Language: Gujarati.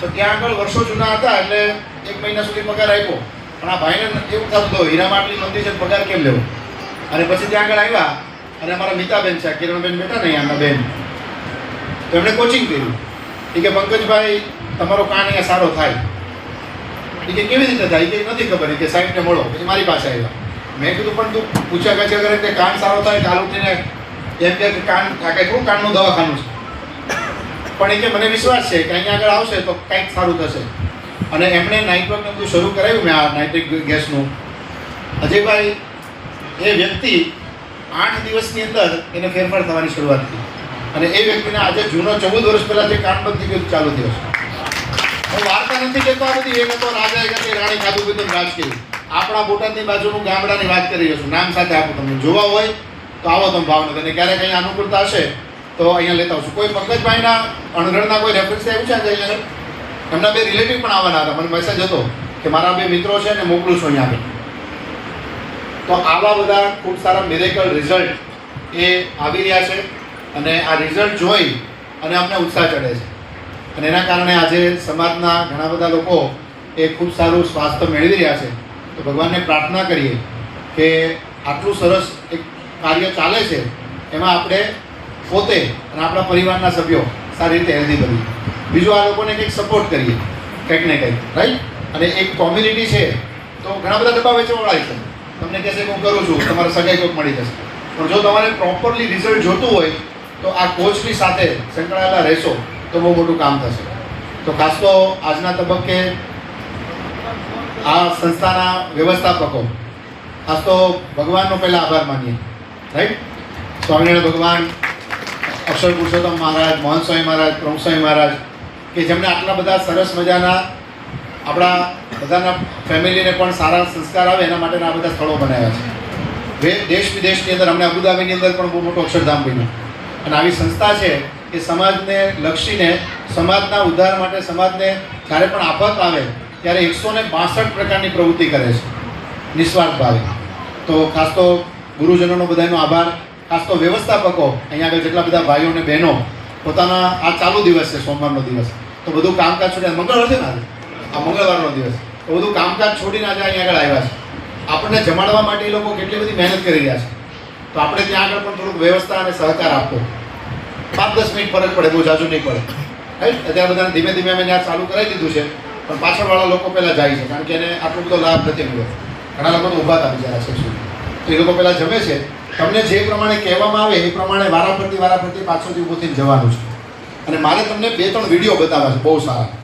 તો ત્યાં આગળ વર્ષો જૂના હતા એટલે એક મહિના સુધી પગાર આપ્યો. પણ આ ભાઈને એવું થતું હતું હીરામાં આટલી મંદી છે પગાર કેમ લેવો? અને પછી ત્યાં આગળ આવ્યા, અને અમારા મિતાબેન છે કિરણબેન બેઠા ને આના બેન. તો એમણે કોચિંગ કર્યું. એ કે, પંકજભાઈ, તમારો કાન અહીંયા સારો થાય. એ કે, કેવી રીતે થાય? એ નથી ખબર. કે, સાહેબને મળો. પછી મારી પાસે આવ્યા. મેં કીધું, પણ તું પૂછ્યા ગચ્છા કરે કે કાન સારો થાય કાલ ઉઠીને એમ કે કાન કંઈ થોડું કાનનું દવાખાનું છે. પણ એ કે મને વિશ્વાસ છે કે અહીંયા આગળ આવશે તો કંઈક સારું થશે. અને એમણે નાઇટ્રોક બધું શરૂ કરાવ્યું મેં આ નાઇટ્રિક ગેસનું. અજયભાઈ, એ વ્યક્તિ આઠ દિવસની અંદર એને ફેરફાર થવાની શરૂઆત થઈ અને એ વ્યક્તિને આજે જૂનો ચૌદ વર્ષ પહેલાં જે કામ બંધ ગયું ચાલુ થયો છે હું વાર્તા નથી કહેતો આ બધી, એક હતો રાજા, એક રાણી ખાધું પીધું રાજ કર્યું. આપણા બોટાદની બાજુનું ગામડાની વાત કરી રહ્યો છું. નામ સાથે આપું તમને. જોવા હોય તો આવો તમે ભાવનગર. ને ક્યારેક અહીંયા અનુકૂળતા હશે તો અહીંયા લેતા આવશું. કોઈ પંકજભાઈના અણઘડના કોઈ રેફરન્સ આવ્યું છે આજે અહીંયા? એમના બે રિલેટિવ પણ આવવાના હતા. મને મેસેજ હતો કે મારા બે મિત્રો છે ને મોકલું છું અહીંયા આગળ. તો આવા બધા ખૂબ સારા મિરેકલ રિઝલ્ટ એ આવી રહ્યા છે અને આ રિઝલ્ટ જોઈ અને અમને ઉત્સાહ ચડે છે. અને એના કારણે આજે સમાજના ઘણા બધા લોકો એ ખૂબ સારું સ્વાસ્થ્ય મેળવી રહ્યા છે. તો ભગવાનને પ્રાર્થના કરીએ કે આટલું સરસ એક કાર્ય ચાલે છે, એમાં આપણે પોતે અને આપણા પરિવારના સભ્યો સારી રીતે હેલ્ધી બની. બીજું આ લોકોને કંઈક સપોર્ટ કરીએ, કંઈક ને કંઈક રાઈટ અને એક કોમ્યુનિટી છે, તો ઘણા બધા ડબ્બા વેચવાવાળા છે. તમને કહેશે હું કરું છું, તમારે સગાઈ કોઈક મળી જશે. પણ જો તમારે પ્રોપરલી રિઝલ્ટ જોતું હોય, તો આ કોચની સાથે સંકળાયેલા રહેશો, તો બહુ મોટું કામ થશે. તો ખાસ તો આજના તબક્કે આ સંસ્થાના વ્યવસ્થાપકો, ખાસ તો ભગવાનનો પહેલાં આભાર માનીએ રાઈટ સ્વામિનારાયણ ભગવાન અક્ષર પુરુષોત્તમ મહારાજ મોહન સ્વામી મહારાજ પ્રમુખ સ્વામી મહારાજ, કે જેમણે આટલા બધા સરસ મજાના આપણા બધાના ફેમિલીને પણ સારા સંસ્કાર આવે એના માટેના આ બધા સ્થળો બનાવ્યા છે. દેશ વિદેશની અંદર અમને અબુધાબીની અંદર પણ બહુ મોટો અક્ષરધામ બન્યું. અને આવી સંસ્થા છે કે સમાજને લક્ષીને, સમાજના ઉદ્ધાર માટે સમાજને જ્યારે પણ આફત આવે, ત્યારે એકસો ને બાસઠ પ્રકારની પ્રવૃત્તિ કરે છે. નિસ્વાર્થ ભાવે તો ખાસ તો ગુરુજનોનો બધાનો આભાર. ખાસ તો વ્યવસ્થાપકો, અહીંયા આગળ જેટલા બધા ભાઈઓ અને બહેનો, પોતાના આ ચાલુ દિવસ છે, સોમવારનો દિવસ. તો બધું કામકાજ છોડીને મંગળવાર છે ને આ મંગળવારનો દિવસ. તો બધું કામકાજ છોડીને આજે અહીંયા આગળ આવ્યા છે. આપણને જમાડવા માટે એ લોકો કેટલી બધી મહેનત કરી રહ્યા છે. તો આપણે ત્યાં આગળ પણ થોડુંક વ્યવસ્થા અને સહકાર આપવો. પાંચ દસ મિનિટ ફરક પડે, બહુ જાજુ નહીં પડે. રાઈટ? અત્યારે બધાને ધીમે ધીમે અમે ત્યાં ચાલુ કરાવી દીધું છે, પણ પાછળવાળા લોકો પહેલાં જાય છે, કારણ કે એને આટલો બધો લાભ નથી મળ્યો. ઘણા લોકો તો ઊભા હતા બિચારા છે એ લોકો પહેલાં જમે છે. તમને જે પ્રમાણે કહેવામાં આવે એ પ્રમાણે વારાફરતી વારાફરતી પાછળથી ઊભો થઈને જવાનું છે. અને મારે તમને બે ત્રણ વીડિયો બતાવવા છે, બહુ સારા.